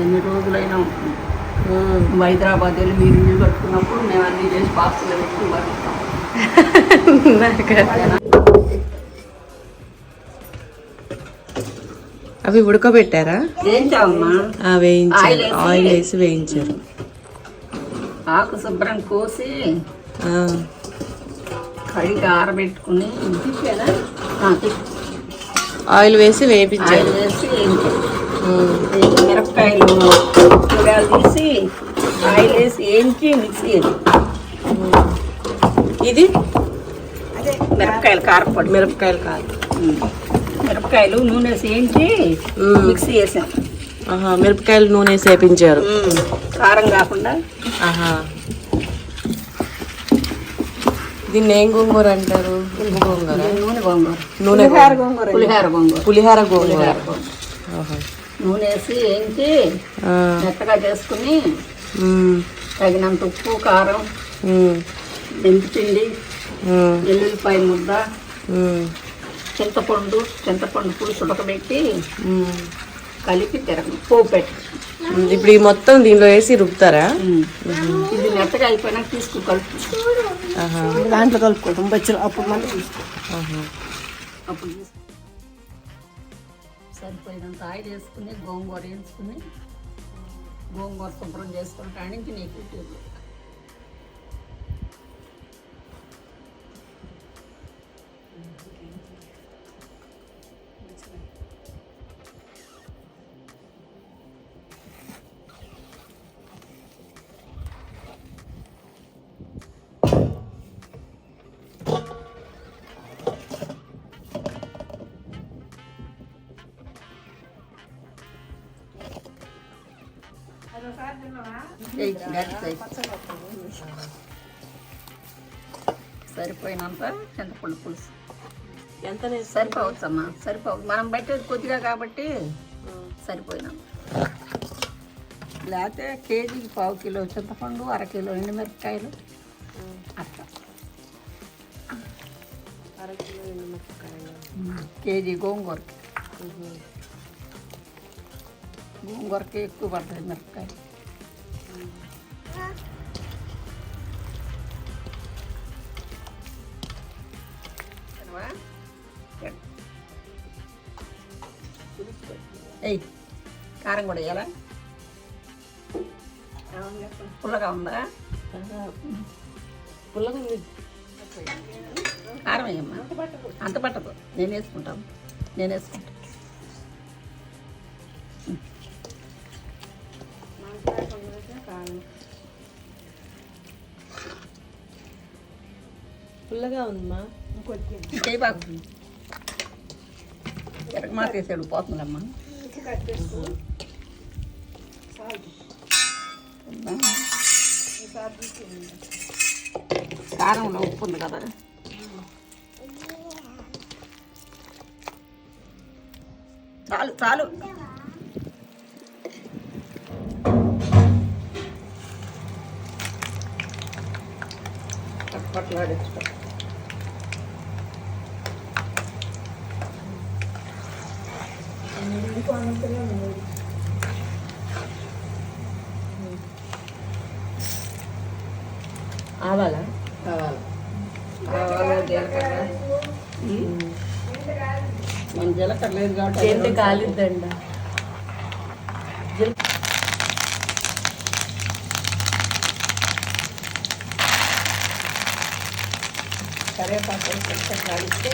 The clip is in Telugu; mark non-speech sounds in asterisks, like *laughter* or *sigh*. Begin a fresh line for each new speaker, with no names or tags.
ఎన్ని రోజులైనా హైదరాబాద్ వెళ్ళి మీరు ఇల్లు కట్టుకున్నప్పుడు మేము అన్ని చేసి బాక్సులో పెట్టుకుని *laughs*
అవి ఉడకబెట్టారా? వేయించారు.
ఆయిల్ వేసి-
వేయించారు.
ఆకు శుభ్రం కోసి కడిగి ఆరబెట్టుకుని.
ఆయిల్ వేసి వేయించారు.
ఆయిల్ వేసి వేయించాలి. మిరపకాయలు కూరగాయలు తీసి ఆయిల్ వేసి వేయించి మిక్సీ.
ఇది
మిరపకాయలు కారపొడి
మిరపకాయలు కాదు
ఉమ్. మిరపకాయలు నూనె వేసి
ఉమ్.
మిక్సీ వేసాం.
ఆహా మిరపకాయలు నూనె
ఉమ్. కారం కాకుండా.
ఆహా. దీన్ని ఏం గోంగూర అంటారు? గోంగూర?
నూనె గోంగూర.
నూనె
గోంగూర. పులిహార గోంగూర.
పులిహార గోంగూర.
నూనె వేసి వేయించి మెత్తగా చేసుకుని తగినంత ఉప్పు కారం మెంతిపిండి ఎల్లుల్లిపాయ ముద్ద చింతపండు చింతపండు పులుసు ఉడకబెట్టి. కలిపి తిరగను పోపు పెట్టి.
ఇప్పుడు ఈ మొత్తం దీనిలో వేసి రుబ్బుతారా?
ఇది మెత్తగా అయిపోయినాక తీసుకు కలుపు.
ఆహా,
దాంట్లో కలుపుకోవడం బచ్చలు అప్పుడు మళ్ళీ. అప్పుడు తీసుకో. సరిపోయినంత ఆయిల్ వేసుకుని గోంగూర వేసుకుని గోంగూర శుభ్రం చేసుకుంటానికి నీకు ట్యూబ్. సరిపోయినంత చింతపండు పులుసు.
ఎంత?
సరిపోవచ్చమ్మా సరిపోవు. మనం పెట్టేది కొద్దిగా కాబట్టి సరిపోయినంత. లేకపోతే కేజీకి పావు కిలో చింతపండు అర కిలో ఎండుమిరపకాయలు అట్లా.
ఎండుమిరపకాయలు.
కేజీ గోంగూరకి. గోంగూరకి ఎక్కువ పడుతుంది మిరపకాయ ఏయ్ కారం కూడా వేయాలా పుల్లగా ఉందా
పుల్లగా ఉంది
కారం వేయమ్మా అంత పట్టదు నేను వేసుకుంటాను నేను వేసుకుంటాను
పుల్లగా ఉందమ్మా.
చేయి బాగు. వేసాడు పోతుందమ్మా. కారంలో ఉప్పు ఉంది కదా. చాలు చాలు. పట్లాడించుకో
ఆవాలా
కావాలి. కావాలి? జీలకర్ర మన జీలకర్ర లేదు కాబట్టి
కాలిద్దండ?
కాలిస్తే